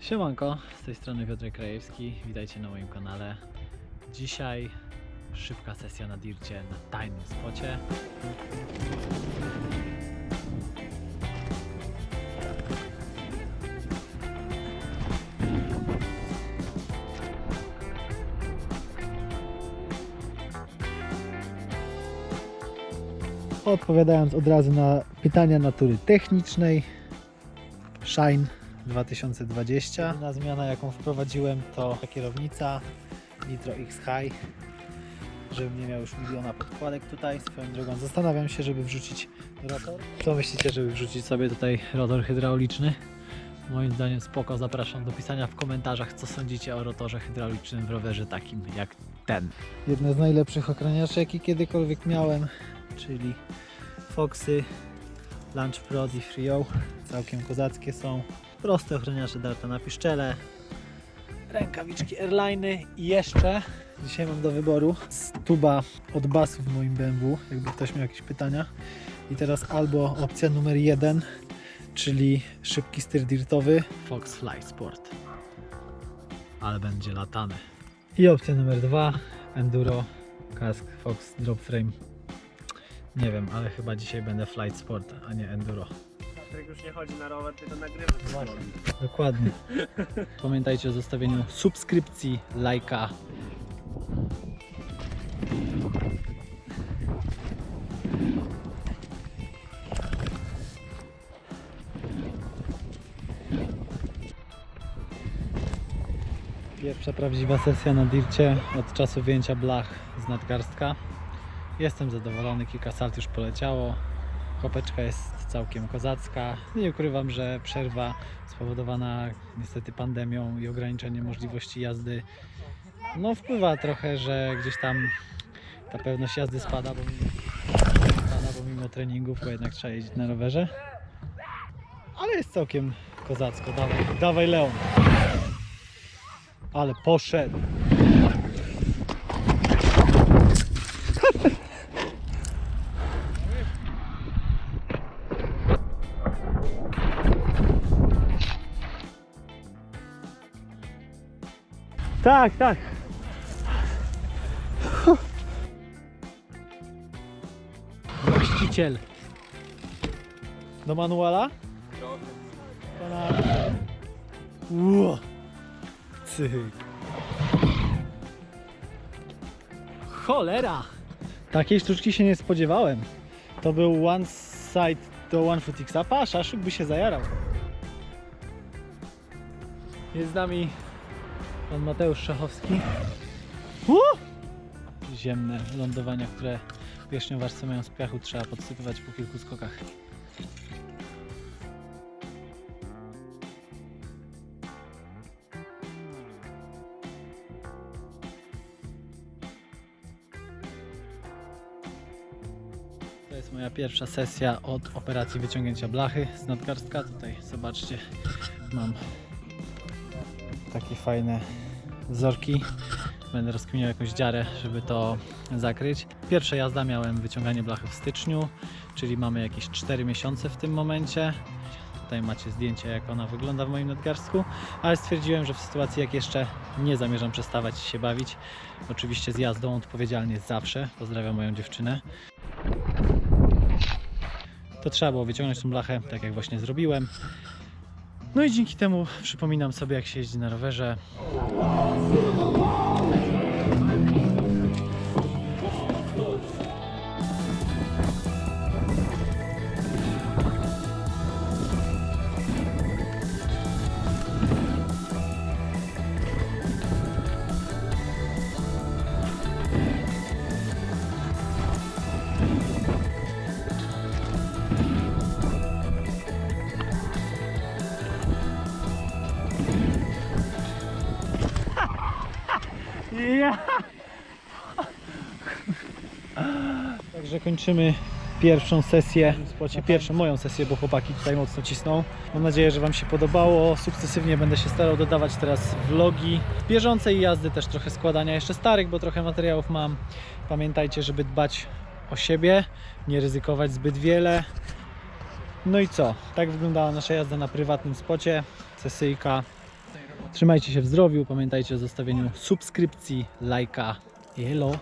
Siemanko, z tej strony Piotr Krajewski, witajcie na moim kanale. Dzisiaj szybka sesja na dircie na tajnym spocie. Odpowiadając od razu na pytania natury technicznej, Shine 2020. Jedyna zmiana jaką wprowadziłem to kierownica Nitro X High, żebym nie miał już miliona podkładek tutaj. Swoją drogą zastanawiam się, żeby wrzucić rotor. Co myślicie, żeby wrzucić sobie tutaj rotor hydrauliczny? Moim zdaniem spoko, zapraszam do pisania w komentarzach, co sądzicie o rotorze hydraulicznym w rowerze takim jak ten. Jedne z najlepszych ochraniaczy, jakie kiedykolwiek miałem, czyli Foxy Lunch Pro i Frio. Całkiem kozackie są. Proste ochraniacze darta na piszczele. Rękawiczki Airliny i jeszcze dzisiaj mam do wyboru z tuba od basu w moim BMW, jakby ktoś miał jakieś pytania. I teraz albo opcja numer jeden, czyli szybki styr dirtowy Fox Fly Sport. Ale będzie latany. I opcja numer dwa, Enduro Kask Fox Drop Frame. Nie wiem, ale chyba dzisiaj będę Flight Sport, a nie Enduro. Patryk już nie chodzi na rower, tylko nagrywa. Właśnie. Dokładnie. Pamiętajcie o zostawieniu subskrypcji, lajka. Pierwsza prawdziwa sesja na dircie od czasu wyjęcia blach z nadgarstka. Jestem zadowolony, kilka salt już poleciało. Kopeczka jest całkiem kozacka. Nie ukrywam, że przerwa spowodowana niestety pandemią i ograniczeniem możliwości jazdy no wpływa trochę, że gdzieś tam ta pewność jazdy spada, bo mimo, bo mimo treningów bo jednak trzeba jeździć na rowerze. Ale jest całkiem kozacko. Dawaj, dawaj Leon. Ale poszedł. Tak, tak. Właściciel. Do manuala? To na... Ło. Cholera! Takiej sztuczki się nie spodziewałem. To był one side do one foot X a Szaszuk by się zajarał. Jest z nami pan Mateusz Szachowski. Uh! Ziemne lądowania, które wierzchniowaszce mają z piachu, trzeba podsypywać po kilku skokach. To jest moja pierwsza sesja od operacji wyciągnięcia blachy z nadgarstka. Tutaj zobaczcie, mam takie fajne wzorki. Będę rozkminiał jakąś dziarę, żeby to zakryć. Pierwsza jazda miałem wyciąganie blachy w styczniu, czyli mamy jakieś 4 miesiące w tym momencie. Tutaj macie zdjęcie, jak ona wygląda w moim nadgarstku, ale stwierdziłem, że w sytuacji, jak jeszcze nie zamierzam przestawać się bawić, oczywiście z jazdą odpowiedzialnie zawsze. Pozdrawiam moją dziewczynę. To trzeba było wyciągnąć tą blachę, tak jak właśnie zrobiłem. No i dzięki temu przypominam sobie, jak się jeździ na rowerze. Ja. Także kończymy pierwszą sesję spocie, pierwszą moją sesję, bo chłopaki tutaj mocno cisną. Mam nadzieję, że Wam się podobało. Sukcesywnie będę się starał dodawać teraz vlogi bieżącej jazdy, też trochę składania jeszcze starych, bo trochę materiałów mam. Pamiętajcie, żeby dbać o siebie, nie ryzykować zbyt wiele. No i co? Tak wyglądała nasza jazda na prywatnym spocie. Sesyjka Trzymajcie się w zdrowiu, pamiętajcie o zostawieniu subskrypcji, lajka. Elo!